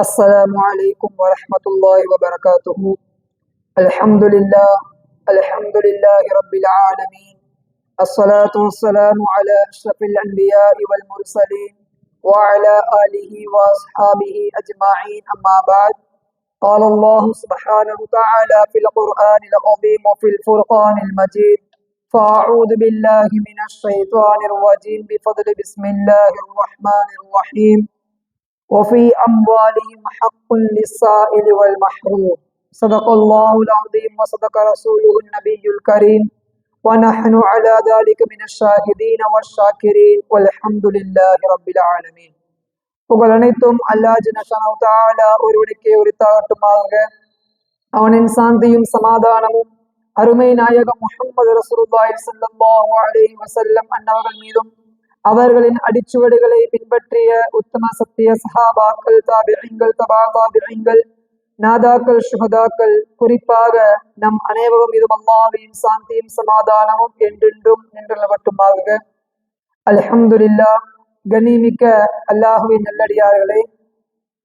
السلام عليكم ورحمة الله وبركاته. الحمد لله الحمد لله رب العالمين. الصلاة والسلام على أشرف الأنبياء والمرسلين وعلى آله وأصحابه أجمعين. أما بعد قال الله سبحانه وتعالى في القرآن العظيم وفي الفرقان المجيد فأعوذ بالله من الشيطان الرجيم بفضل بسم الله الرحمن الرحيم. وفي أموالهم حق للسائل والمحروم صدق الله العظيم وصدق رسوله النبي الكريم ونحن على ذلك من الشاهدين والشاكرين والحمد لله رب العالمين புகழ் அனைத்தும் அல்லாஹ் ஜனஷானு தாலா ஒருவனுக்கே உரித்தாகட்டுமாக அவனின் சாந்தியும் சமாதானமும் அருமை நாயகம் முஹம்மது ரசூலுல்லாஹி ஸல்லல்லாஹு அலைஹி வஸல்லம் அன்னவர்கள் மீதும் அவர்களின் அடிச்சுவடுகளை பின்பற்றிய உத்தம சத்திய சஹாபாக்கள் தாபிரங்கள் தபா தாபிரங்கள் நாதாக்கள் சுகதாக்கள் குறிப்பாக நம் அனைவரும் இது அம்மாவின் சாந்தியும் சமாதானமும் என்றென்றும் நின்றுள்ளவட்டுமாக அலஹம்துல்லா கனிமிக்க அல்லாஹுவின் நல்லடியார்களே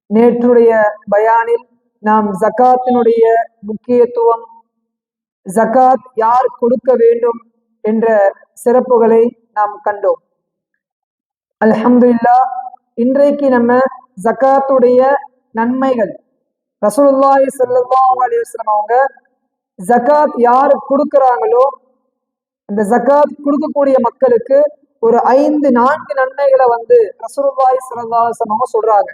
நேற்றுடைய பயானில் நாம் ஜக்காத்தினுடைய முக்கியத்துவம் ஜக்காத் யார் கொடுக்க வேண்டும் என்ற சிறப்புகளை நாம் கண்டோம். அல்ஹம்துலில்லா இன்றைக்கு நம்ம ஜக்காத்துடைய நன்மைகள். ரசூலுல்லாஹி ஸல்லல்லாஹு அலைஹி வஸல்லம் அவங்க ஜக்காத் யார் கொடுக்கறாங்களோ அந்த ஜக்காத் கொடுக்கக்கூடிய மக்களுக்கு ஒரு ஐந்து நான்கு நன்மைகளை வந்து ரசூலுல்லாஹி ஸல்லல்லாஹு அலைஹி வஸல்லம் அவங்க சொல்றாங்க.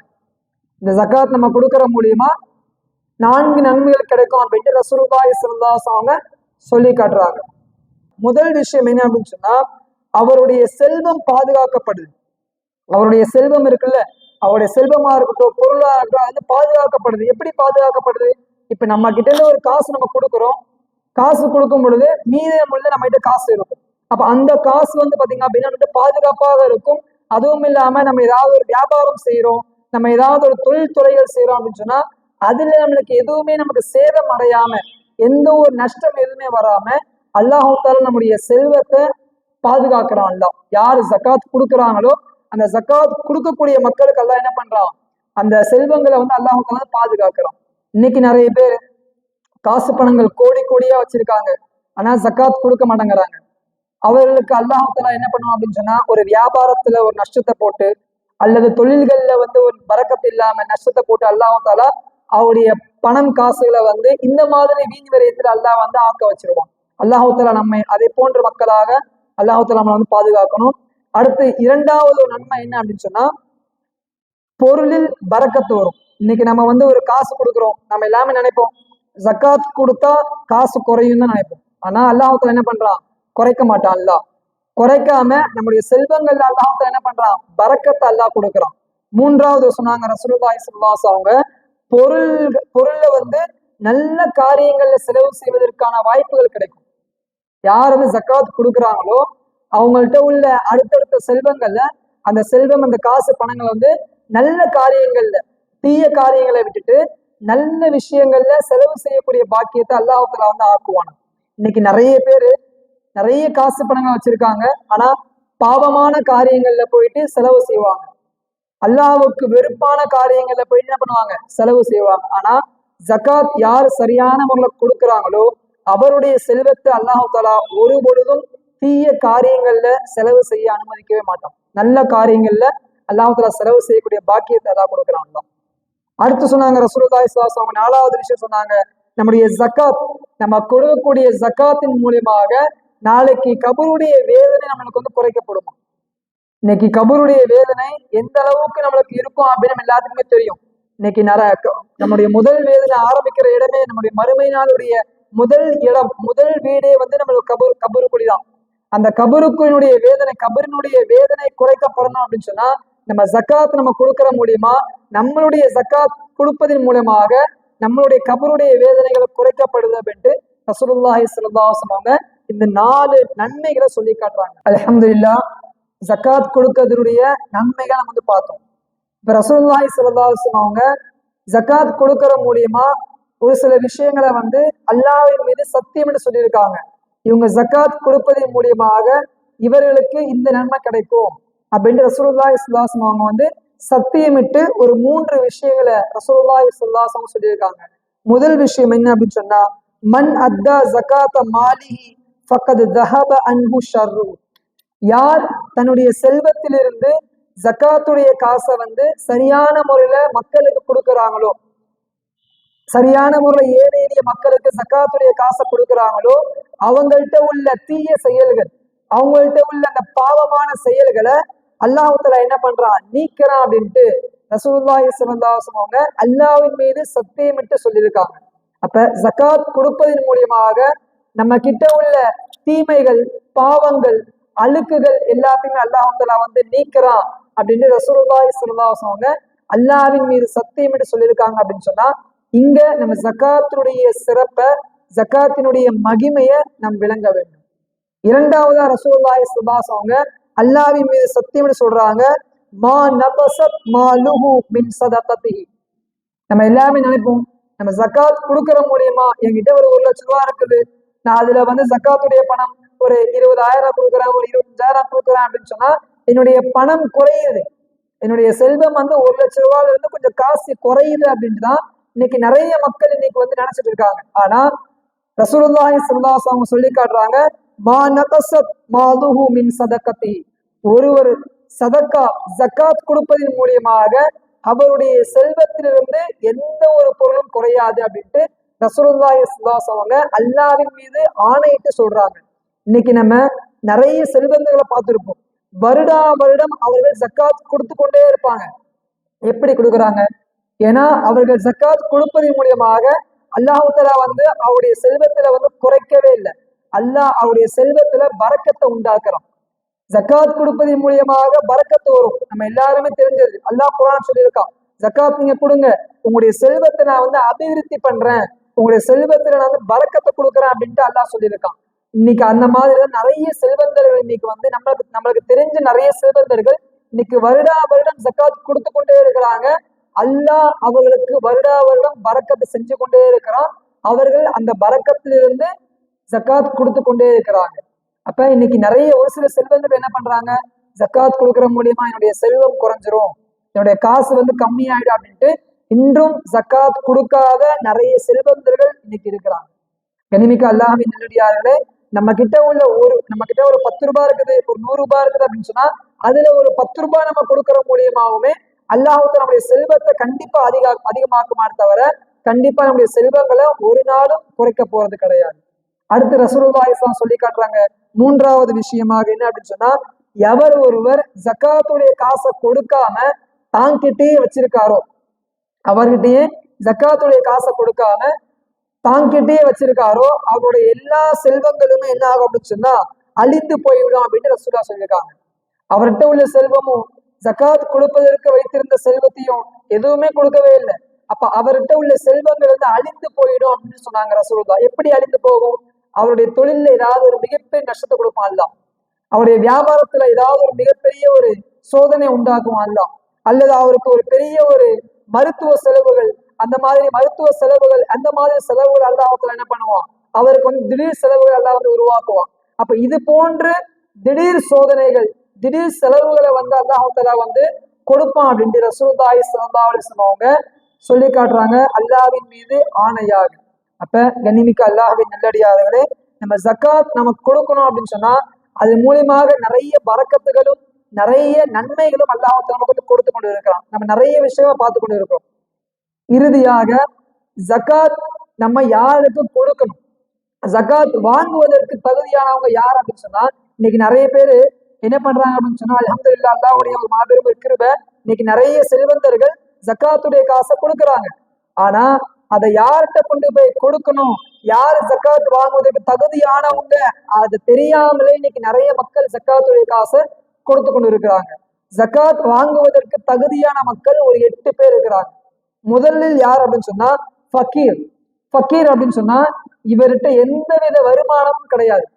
இந்த ஜக்காத் நம்ம கொடுக்கற மூலியமா நான்கு நன்மைகள் கிடைக்கும் அப்படின்ட்டு ரசூலுல்லாஹி ஸல்லல்லாஹு அலைஹி வஸல்லம் அவங்க சொல்லி காட்டுறாங்க. முதல் விஷயம் என்ன அப்படின்னு சொன்னா அவருடைய செல்வம் பாதுகாக்கப்படுது. அவருடைய செல்வம் இருக்குல்ல? அவருடைய செல்வமா இருக்கட்டும் பொருளா இருக்கட்டும் அது பாதுகாக்கப்படுது. எப்படி பாதுகாக்கப்படுது? இப்ப நம்ம கிட்ட இருந்து ஒரு காசு நம்ம கொடுக்குறோம். காசு கொடுக்கும் பொழுது மீதமுள்ள நம்ம கிட்ட காசு இருக்கும். அப்ப அந்த காசு வந்து பாத்தீங்க அப்படின்னா வந்து பாதுகாப்பாக இருக்கும். அதுவும் இல்லாம நம்ம ஏதாவது ஒரு வியாபாரம் செய்யறோம் நம்ம ஏதாவது ஒரு தொழில் துறைகள் செய்யறோம் அப்படின்னு சொன்னா அதுல நம்மளுக்கு எதுவுமே நமக்கு சேதம் அடையாம எந்த ஒரு நஷ்டம் எதுவுமே வராம அல்லாஹால நம்முடைய செல்வத்தை பாதுகாக்கிறான். அல்லாஹ் யாரு ஜக்காத் கொடுக்குறாங்களோ அந்த ஜக்காத் கொடுக்கக்கூடிய மக்களுக்கு எல்லாம் என்ன பண்றான்? அந்த செல்வங்களை வந்து அல்லாஹால பாதுகாக்கிறான். இன்னைக்கு நிறைய பேர் காசு பணங்கள் கோடி கோடியா வச்சிருக்காங்க. ஆனா ஜக்காத் கொடுக்க மாட்டேங்கிறாங்க. அவர்களுக்கு அல்லாஹால என்ன பண்ணுவோம் அப்படின்னு சொன்னா ஒரு வியாபாரத்துல ஒரு நஷ்டத்தை போட்டு அல்லது தொழில்கள்ல வந்து ஒரு பறக்கத்து இல்லாம நஷ்டத்தை போட்டு அல்லாஹால அவருடைய பணம் காசுகளை வந்து இந்த மாதிரி வீண் விரயத்துல அல்லாஹ் வந்து ஆக்க வச்சிருவான். அல்லாஹால நம்மை அதை போன்ற மக்களாக அல்லாஹால நம்மளை வந்து பாதுகாக்கணும். அடுத்து இரண்டாவது ஒரு நன்மை என்ன அப்படின்னு சொன்னா பொருளில் பறக்கத்து வரும். இன்னைக்கு நம்ம வந்து ஒரு காசு கொடுக்குறோம். நம்ம எல்லாமே நினைப்போம் ஜக்காத் கொடுத்தா காசு குறையும் தான் நினைப்போம். ஆனா அல்லாஹத்துல என்ன பண்றான்? குறைக்க மாட்டான் அல்லாஹ். குறைக்காம நம்முடைய செல்வங்கள்ல அல்லாஹத்துல என்ன பண்றான்? பறக்கத்தை அல்லாஹ் கொடுக்குறான். மூன்றாவது சொன்னாங்க ரசூலுல்லாஹி சுல்லாஸ் அவங்க பொருள் பொருள்ல வந்து நல்ல காரியங்கள்ல செலவு செய்வதற்கான வாய்ப்புகள் கிடைக்கும். யார் வந்து ஜக்காத் கொடுக்குறாங்களோ அவங்கள்ட்ட உள்ள அடுத்தடுத்த செல்வங்கள்ல அந்த செல்வம் அந்த காசு பணங்களை வந்து நல்ல காரியங்கள்ல தீய காரியங்களை விட்டுட்டு நல்ல விஷயங்கள்ல செலவு செய்யக்கூடிய பாக்கியத்தை அல்லாஹத்துல வந்து ஆக்குவாங்க இன்னைக்கு நிறைய பேரு நிறைய காசு பணங்கள் வச்சிருக்காங்க. ஆனா பாவமான காரியங்கள்ல போயிட்டு செலவு செய்வாங்க. அல்லாவுக்கு வெறுப்பான காரியங்கள்ல போயிட்டு என்ன பண்ணுவாங்க? செலவு செய்வாங்க. ஆனா ஜக்காத் யார் சரியான முறையில் கொடுக்குறாங்களோ அவருடைய செல்வத்தை அல்லாஹு தாலா ஒரு பொழுதும் தீய காரியங்கள்ல செலவு செய்ய அனுமதிக்கவே மாட்டோம். நல்ல காரியங்கள்ல அல்லாஹால செலவு செய்யக்கூடிய பாக்கியத்தை அல்லாஹ் கொடுக்குறாங்க அடுத்து சொன்னாங்க ரசூலுல்லாஹி ஸல்லல்லாஹு அவங்க நாலாவது விஷயம் சொன்னாங்க நம்முடைய ஜக்காத் நம்ம கொடுக்கக்கூடிய ஜக்காத்தின் மூலியமாக நாளைக்கு கபருடைய வேதனை நம்மளுக்கு வந்து குறைக்கப்படுமா? இன்னைக்கு கபருடைய வேதனை எந்த அளவுக்கு நம்மளுக்கு இருக்கும் அப்படின்னு நம்ம எல்லாத்துக்குமே தெரியும். இன்னைக்கு நர நம்முடைய முதல் வேதனை ஆரம்பிக்கிற இடமே நம்முடைய மறுமை நாளுடைய முதல் இடம் முதல் வீடே வந்து நம்மளுக்கு கபூர் கபருக்குடி தான் அந்த கபருக்குனுடைய வேதனை கபரினுடைய வேதனை குறைக்கப்படணும் அப்படின்னு சொன்னா நம்ம ஜக்காத் நம்ம கொடுக்கற மூலியமா நம்மளுடைய ஜக்காத் கொடுப்பதன் மூலமாக நம்மளுடைய கபருடைய வேதனைகளை குறைக்கப்படுது அப்படின்ட்டு ரசூலுல்லாஹி ஸல்லல்லாஹு அவங்க இந்த நாலு நன்மைகளை சொல்லி காட்டுறாங்க. அல்ஹம்துலில்லா ஜக்காத் கொடுக்கறதுடைய நன்மைகளை நம்ம வந்து பார்த்தோம். இப்ப ரசூலுல்லாஹி ஸல்லல்லாஹு அவங்க ஜக்காத் கொடுக்கற மூலியமா ஒரு சில விஷயங்களை வந்து அல்லாவின் மீது சத்தியம் என்று சொல்லியிருக்காங்க. இவங்க ஜக்காத் கொடுப்பதன் மூலியமாக இவர்களுக்கு இந்த நன்மை கிடைக்கும். அப்படின்ட்டு ரசூலுல்லாஹி ஸல்லல்லாஹு அவங்க வந்து சத்தியமிட்டு ஒரு மூன்று விஷயங்களை ரசூலுல்லாஹி ஸல்லல்லாஹு சொல்லியிருக்காங்க. முதல் விஷயம் என்ன அப்படின்னு சொன்னா மன் அத்தா ஜகாத்த மாலிஹி ஃபக்கத் தஹப அன்பு ஷர்ரு. யார் தன்னுடைய செல்வத்திலிருந்து ஜக்காத்துடைய காசை வந்து சரியான முறையில மக்களுக்கு கொடுக்குறாங்களோ சரியான முறையில் ஏழை எளிய மக்களுக்கு சக்காத்துடைய காசை கொடுக்கறாங்களோ அவங்கள்ட்ட உள்ள தீய செயல்கள் அவங்கள்ட்ட உள்ள அந்த பாவமான செயல்களை அல்லாஹத்துல என்ன பண்றான்? நீக்கிறான் அப்படின்ட்டு ரசூலுல்லாஹி ஸல்லல்லாஹு அவங்க அல்லாவின் மீது சத்தியமிட்டு சொல்லியிருக்காங்க. அப்ப ஜக்காத் கொடுப்பதன் மூலியமாக நம்ம கிட்ட உள்ள தீமைகள் பாவங்கள் அழுக்குகள் எல்லாத்தையுமே அல்லாஹுத்தலா வந்து நீக்கிறான் அப்படின்னு ரசூலுல்லாஹி ஸல்லல்லாஹு அவங்க அல்லாவின் மீது சத்தியமிட்டு சொல்லியிருக்காங்க அப்படின்னு சொன்னா இங்க நம்ம ஜக்காத்தினுடைய சிறப்பை ஜக்காத்தினுடைய மகிமையை நாம் விளங்க வேண்டும். இரண்டாவதா ரசூல்லாய் சுபாஸ் அவங்க அல்லாவின் மீது சத்தியம்னு சொல்றாங்க. மா நபசத் மாலுஹு மின் சதத்தி நம்ம எல்லாமே நினைப்போம் நம்ம ஜக்காத் கொடுக்கற மூலியமா என்கிட்ட ஒரு ஒரு லட்ச ரூபா இருக்குது. நான் அதுல வந்து ஜக்காத்துடைய பணம் ஒரு இருபதாயிரம் கொடுக்குறேன் ஒரு இருபத்தஞ்சாயிரம் கொடுக்குறேன் அப்படின்னு சொன்னா என்னுடைய பணம் குறையுது. என்னுடைய செல்வம் வந்து ஒரு லட்ச ரூபாயில இருந்து கொஞ்சம் காசு குறையுது அப்படின்ட்டு தான் இன்னைக்கு நிறைய மக்கள் இன்னைக்கு வந்து நினைச்சிட்டு இருக்காங்க. ஆனா ரசூலுல்லாஹி ஸல்லல்லாஹு அவங்க சொல்லி காட்டுறாங்க மா நகசத் மாதுஹு மின் சதகத்தி ஒருவர் சதக்கா ஜக்காத் கொடுப்பதன் மூலியமாக அவருடைய செல்வத்திலிருந்து எந்த ஒரு பொருளும் குறையாது அப்படின்ட்டு ரசூலுல்லாஹி ஸல்லல்லாஹு அவங்க அல்லாவின் மீது ஆணையிட்டு சொல்றாங்க. இன்னைக்கு நம்ம நிறைய செல்வந்தங்களை பார்த்துருப்போம். வருடா வருடம் அவர்கள் ஜக்காத் கொடுத்து கொண்டே இருப்பாங்க. எப்படி கொடுக்குறாங்க? ஏன்னா அவர்கள் ஜக்காத் கொடுப்பதன் மூலியமாக அல்லாஹாலா வந்து அவருடைய செல்வத்துல வந்து குறைக்கவே இல்லை. அல்லாஹ் அவருடைய செல்வத்துல பறக்கத்தை உண்டாக்குறான். ஜக்காத் கொடுப்பதன் மூலியமாக பறக்கத்து வரும். நம்ம எல்லாருமே தெரிஞ்சது. அல்லாஹ் குரான் சொல்லியிருக்கான். ஜக்காத் நீங்க கொடுங்க. உங்களுடைய செல்வத்தை நான் வந்து அபிவிருத்தி பண்றேன். உங்களுடைய செல்வத்துல நான் வந்து பறக்கத்தை கொடுக்குறேன் அப்படின்ட்டு அல்லாஹ் சொல்லியிருக்கான். இன்னைக்கு அந்த மாதிரி தான் நிறைய செல்வந்தர்கள் இன்னைக்கு வந்து நம்மளுக்கு நம்மளுக்கு தெரிஞ்ச நிறைய செல்வந்தர்கள் இன்னைக்கு வருடா வருடம் ஜக்காத் கொடுத்து கொண்டே இருக்கிறாங்க. அல்லாஹ் அவர்களுக்கு வருடா வருடம் பறக்கத்தை செஞ்சு கொண்டே இருக்கிறான். அவர்கள் அந்த பறக்கத்திலிருந்து ஜக்காத் கொடுத்து கொண்டே இருக்கிறாங்க. அப்ப இன்னைக்கு நிறைய ஒரு சில செல்வங்கள் என்ன பண்றாங்க? ஜக்காத் கொடுக்குற மூலியமா என்னுடைய செல்வம் குறைஞ்சிரும். என்னுடைய காசு வந்து கம்மியாயிடும் அப்படின்ட்டு இன்றும் ஜக்காத் கொடுக்காத நிறைய செல்வந்தர்கள் இன்னைக்கு இருக்கிறாங்க. கனிமிக்க அல்லாஹின் நல்லடியார்களே நம்ம கிட்ட உள்ள ஒரு நம்ம கிட்ட ஒரு பத்து ரூபாய் இருக்குது ஒரு நூறு ரூபாய் இருக்குது அப்படின்னு சொன்னா அதுல ஒரு பத்து ரூபாய் நம்ம கொடுக்கற மூலியமாவுமே அல்லாஹுக்கு நம்முடைய செல்வத்தை கண்டிப்பா அதிக அதிகமாக்குமாறு தவிர கண்டிப்பா நம்முடைய செல்வங்களை ஒரு நாளும் குறைக்க போறது கிடையாது. அடுத்து ரசூலுல்லா இஸ்லாம் சொல்லி காட்டுறாங்க மூன்றாவது விஷயமாக என்ன அப்படின்னு சொன்னா எவர் ஒருவர் ஜக்காத்துடைய காசை கொடுக்காம தாங்கிட்டே வச்சிருக்காரோ அவர்கிட்டயே ஜக்காத்துடைய காசை கொடுக்காம தாங்கிட்டே வச்சிருக்காரோ அவருடைய எல்லா செல்வங்களுமே என்ன ஆகும் அப்படின்னு சொன்னா அழிந்து போய்விடும் அப்படின்னு ரசூலா சொல்லியிருக்காங்க. அவர்கிட்ட உள்ள செல்வமும் ஜக்காத் கொடுப்பதற்கு வைத்திருந்த செல்வத்தையும் எதுவுமே கொடுக்கவே இல்லை. அப்ப அவர்கிட்ட உள்ள செல்வங்கள் வந்து அழிந்து போயிடும் அப்படின்னு சொன்னாங்க ரசூல்லா எப்படி அழிந்து போகும்? அவருடைய தொழில ஏதாவது ஒரு மிகப்பெரிய நஷ்டத்தை கொடுப்பான் அல்ல அவருடைய வியாபாரத்துல ஏதாவது ஒரு மிகப்பெரிய ஒரு சோதனை உண்டாக்கும் அல்ல அல்லது அவருக்கு ஒரு பெரிய ஒரு மருத்துவ செலவுகள் அந்த மாதிரி மருத்துவ செலவுகள் அந்த மாதிரி செலவுகள் அல்லாஹத்துல என்ன பண்ணுவான்? அவருக்கு வந்து திடீர் செலவுகள் எல்லாம் வந்து உருவாக்குவான். அப்ப இது போன்று திடீர் சோதனைகள் திடீர் செலவுகளை வந்து அல்லாஹாலா வந்து கொடுப்பான் அப்படின்ட்டு ரசூதாய் சல்லா சொன்னவங்க அவங்க சொல்லி காட்டுறாங்க. அல்லாவின் மீது ஆணையாக. அப்ப கண்ணிமிக்க அல்லாஹின் நல்லடியார்களே நம்ம ஜக்காத் நமக்கு கொடுக்கணும் அப்படின்னு சொன்னா அது மூலியமாக நிறைய பறக்கத்துகளும் நிறைய நன்மைகளும் அல்லாஹத்தை நமக்கு வந்து கொடுத்து கொண்டு இருக்கிறான் நம்ம நிறைய விஷயமா பார்த்து கொண்டு இருக்கிறோம் இறுதியாக ஜக்காத் நம்ம யாருக்கு கொடுக்கணும்? ஜக்காத் வாங்குவதற்கு தகுதியானவங்க யார் அப்படின்னு சொன்னா இன்னைக்கு நிறைய பேரு என்ன பண்றாங்க அப்படின்னு சொன்னா அலமதுல்லா அல்லாவுடைய ஒரு மாபெரும் ஒரு இன்னைக்கு நிறைய செல்வந்தர்கள் ஜக்காத்துடைய காசை கொடுக்கறாங்க. ஆனா அதை யார்கிட்ட கொண்டு போய் கொடுக்கணும்? யார் ஜக்காத் வாங்குவதற்கு தகுதியானவங்க? அது தெரியாமலே இன்னைக்கு நிறைய மக்கள் ஜக்காத்துடைய காசை கொடுத்து கொண்டு இருக்கிறாங்க. ஜக்காத் வாங்குவதற்கு தகுதியான மக்கள் ஒரு எட்டு பேர் இருக்கிறாங்க. முதலில் யார் அப்படின்னு சொன்னா ஃபக்கீர். ஃபக்கீர் அப்படின்னு சொன்னா இவர்கிட்ட எந்தவித வருமானமும் கிடையாது.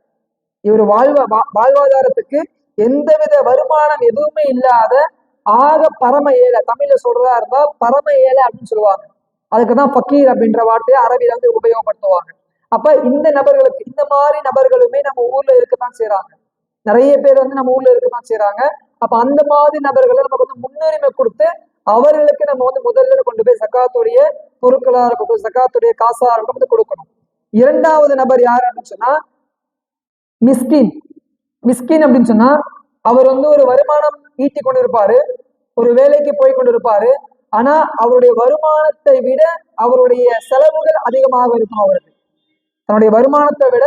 இவர் வாழ்வா வா- வாழ்வாதாரத்துக்கு எந்தவித வருமானம் எதுவுமே இல்லாத ஆக பரம ஏழை. தமிழ்ல சொல்றதா இருந்தா பரம ஏழை அப்படின்னு சொல்லுவாங்க. அதுக்கு தான் ஃபக்கீர் அப்படின்ற வார்த்தையை அரபியில வந்து உபயோகப்படுத்துவாங்க. அப்ப இந்த நபர்களுக்கு இந்த மாதிரி நபர்களுமே நம்ம ஊர்ல இருக்கத்தான் செய்யறாங்க நிறைய பேர் வந்து நம்ம ஊர்ல இருக்கத்தான் செய்யறாங்க அப்ப அந்த மாதிரி நபர்களை நமக்கு வந்து முன்னுரிமை கொடுத்து அவர்களுக்கு நம்ம வந்து முதல்ல கொண்டு போய் சக்காத்துடைய பொருட்களா இருக்கட்டும் சக்காத்துடைய காசா இருக்கட்டும் வந்து கொடுக்கணும். இரண்டாவது நபர் யார் அப்படின்னு சொன்னா மிஸ்கின். மிஸ்கின் அப்படின்னு சொன்னா அவர் வந்து ஒரு வருமானம் ஈட்டி கொண்டிருப்பாரு ஒரு வேலைக்கு போய் கொண்டிருப்பாரு. ஆனா அவருடைய வருமானத்தை விட அவருடைய செலவுகள் அதிகமாக இருக்கும் அவருக்கு. தன்னுடைய வருமானத்தை விட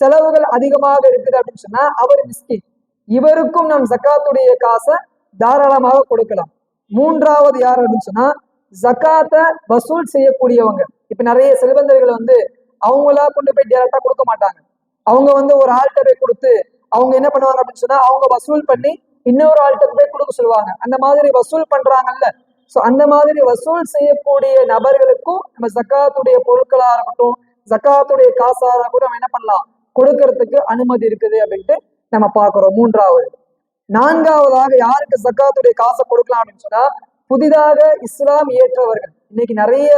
செலவுகள் அதிகமாக இருக்குது அப்படின்னு சொன்னா அவர் மிஸ்கின். இவருக்கும் நம் ஜக்காத்துடைய காசை தாராளமாக கொடுக்கலாம். மூன்றாவது யார் அப்படின்னு சொன்னா ஜக்காத்தை வசூல் செய்யக்கூடியவங்க. இப்ப நிறைய செல்வந்தர்கள் வந்து அவங்களா கொண்டு போய் டேரக்டா கொடுக்க மாட்டாங்க. அவங்க வந்து ஒரு ஆள்கிட்ட போய் கொடுத்து அவங்க என்ன பண்ணுவாங்க அப்படின்னு சொன்னா அவங்க வசூல் பண்ணி இன்னொரு ஆள்கிட்ட போய் கொடுக்க சொல்லுவாங்க. அந்த மாதிரி வசூல் பண்றாங்கல்ல. சோ அந்த மாதிரி வசூல் செய்யக்கூடிய நபர்களுக்கும் நம்ம ஜக்காத்துடைய பொருட்களா இருக்கட்டும் ஜக்காத்துடைய காசா கூட நம்ம என்ன பண்ணலாம்? கொடுக்கறதுக்கு அனுமதி இருக்குது அப்படின்ட்டு நம்ம பார்க்கிறோம். மூன்றாவது. நான்காவதாக யாருக்கு ஜக்காத்துடைய காசை கொடுக்கலாம் அப்படின்னு சொன்னா புதிதாக இஸ்லாம் ஏற்றவர்கள் இன்னைக்கு நிறைய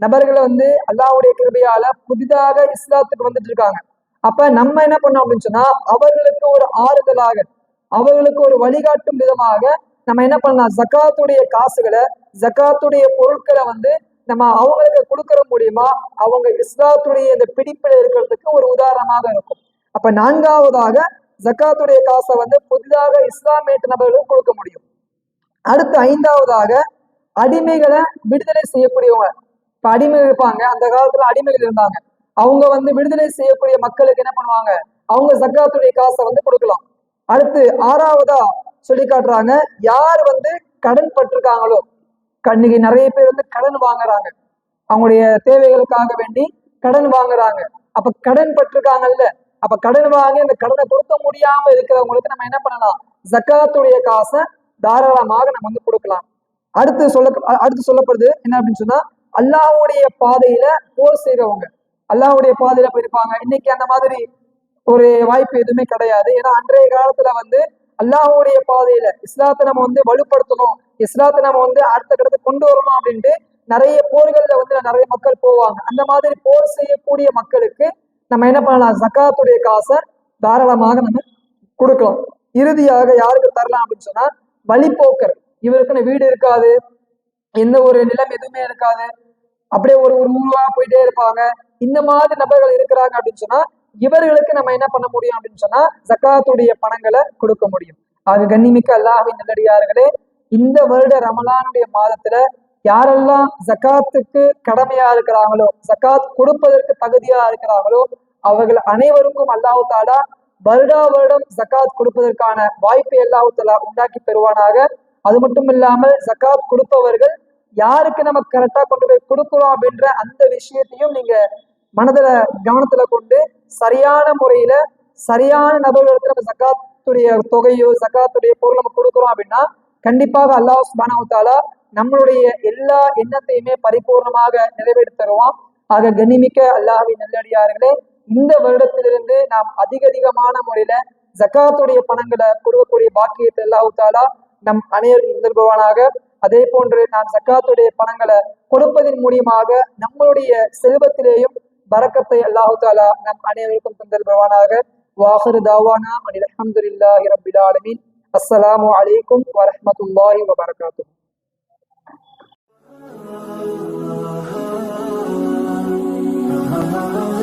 நபர்களை வந்து அல்லாவுடைய கிருபையால புதிதாக இஸ்லாத்துக்கு வந்துட்டு இருக்காங்க. அப்ப நம்ம என்ன பண்ணோம் அப்படின்னு சொன்னா அவர்களுக்கு ஒரு ஆறுதலாக அவர்களுக்கு ஒரு வழிகாட்டும் விதமாக நம்ம என்ன பண்ணலாம் ஜக்காத்துடைய காசுகளை ஜக்காத்துடைய பொருட்களை வந்து நம்ம அவங்களுக்கு கொடுக்கற மூலியமா அவங்க இஸ்லாத்துடைய இந்த பிடிப்பில் இருக்கிறதுக்கு ஒரு உதாரணமாக இருக்கும். அப்ப நான்காவதாக ஜக்காத்துடைய காசை வந்து புதிதாக இஸ்லாமிய நபர்களுக்கு கொடுக்க முடியும். அடுத்து ஐந்தாவதாக அடிமைகளை விடுதலை செய்யக்கூடியவங்க. இப்ப அடிமைகள் இருப்பாங்க அந்த காலத்துல அடிமைகள் இருந்தாங்க. அவங்க வந்து விடுதலை செய்யக்கூடிய மக்களுக்கு என்ன பண்ணுவாங்க? அவங்க ஜக்காத்துடைய காசை வந்து கொடுக்கலாம். அடுத்து ஆறாவதா சொல்லி காட்டுறாங்க. யார் வந்து கடன் பட்டிருக்காங்களோ? கண்ணிகை நிறைய பேர் வந்து கடன் வாங்குறாங்க. அவங்களுடைய தேவைகளுக்காக வேண்டி கடன் வாங்குறாங்க. அப்ப கடன் பட்டிருக்காங்கல்ல? அப்ப கடன் வாங்கி அந்த கடனை கொடுக்க முடியாம இருக்கிறவங்களுக்கு நம்ம என்ன பண்ணலாம்? ஜக்காத்துடைய காசை தாராளமாக நம்ம வந்து கொடுக்கலாம். அடுத்து சொல்ல அடுத்து சொல்லப்படுது என்ன அப்படின்னு சொன்னா அல்லாஹ்வுடைய பாதையில போர் செய்யறவங்க அல்லாவுடைய பாதையில போயிருப்பாங்க. இன்னைக்கு அந்த மாதிரி ஒரு வாய்ப்பு எதுவுமே கிடையாது. ஏன்னா அன்றைய காலத்துல வந்து அல்லாஹுடைய பாதையில இஸ்லாத்தை நம்ம வந்து வலுப்படுத்தணும் இஸ்லாத்தை நம்ம வந்து அடுத்த கட்டத்துக்கு கொண்டு வரணும் அப்படின்ட்டு நிறைய போர்கள்ல வந்து நிறைய மக்கள் போவாங்க. அந்த மாதிரி போர் செய்யக்கூடிய மக்களுக்கு நம்ம என்ன பண்ணலாம்? ஜக்காத்துடைய காசை தாராளமாக நம்ம கொடுக்கலாம். இறுதியாக யாருக்கு தரலாம் அப்படின்னு சொன்னா வழிப்போக்கர். இவருக்குன்னு வீடு இருக்காது. எந்த ஒரு நிலம் எதுவுமே இருக்காது. அப்படியே ஒரு ஒரு ஊருவா போயிட்டே இருப்பாங்க. இந்த மாதிரி நபர்கள் இருக்கிறாங்க அப்படின்னு சொன்னா இவர்களுக்கு நம்ம என்ன பண்ண முடியும் அப்படின்னு சொன்னா ஜக்காத்துடைய பணங்களை கொடுக்க முடியும். ஆக கண்ணிமிக்க அல்லாஹின் நல்லடியார்களே இந்த வருட ரமலானுடைய மாதத்துல யாரெல்லாம் ஜக்காத்துக்கு கடமையா இருக்கிறாங்களோ ஜக்காத் கொடுப்பதற்கு தகுதியா இருக்கிறாங்களோ அவர்கள் அனைவருக்கும் அல்லாஹு தாலா வருடா வருடம் ஜக்காத் கொடுப்பதற்கான வாய்ப்பை அல்லாஹு தாலா உண்டாக்கி பெறுவானாக அது மட்டும் இல்லாமல் ஜக்காத் கொடுப்பவர்கள் யாருக்கு நம்ம கரெக்டா கொண்டு போய் கொடுக்கிறோம் அப்படின்ற அந்த விஷயத்தையும் நீங்க மனதுல கவனத்துல கொண்டு சரியான முறையில சரியான நபர்களுக்கு நம்ம சக்காத்துடைய தொகையோ சக்காத்துடைய பொருள் நம்ம கொடுக்குறோம் அப்படின்னா கண்டிப்பாக அல்லாஹ் சுபானாவு நம்மளுடைய எல்லா எண்ணத்தையுமே பரிபூர்ணமாக நிறைவேற்றி தருவான். ஆக கனிமிக்க அல்லாஹ்வின் நல்லடியார்களே இந்த வருடத்திலிருந்து நாம் அதிக அதிகமான முறையில ஜக்காத்துடைய பணங்களை கொடுக்கக்கூடிய பாக்கியத்தை அல்லாஹாலா நம் அனைவரும் நிறுவுவானாக அதே போன்று நாம் ஜக்காத்துடைய பணங்களை கொடுப்பதன் மூலியமாக நம்மளுடைய செல்வத்திலேயும் பரக்கத்தை அல்லாஹு தாலா நம் அனைவருக்கும் தந்திருப்பவானாக வாஹிரு தாவானா அனில் அல்ஹம்துலில்லாஹி ரப்பில் ஆலமீன் அஸ்ஸலாமு அலைக்கும் வரஹ்மத்துல்லாஹி வபரகாத்துஹு ah, ah, ah.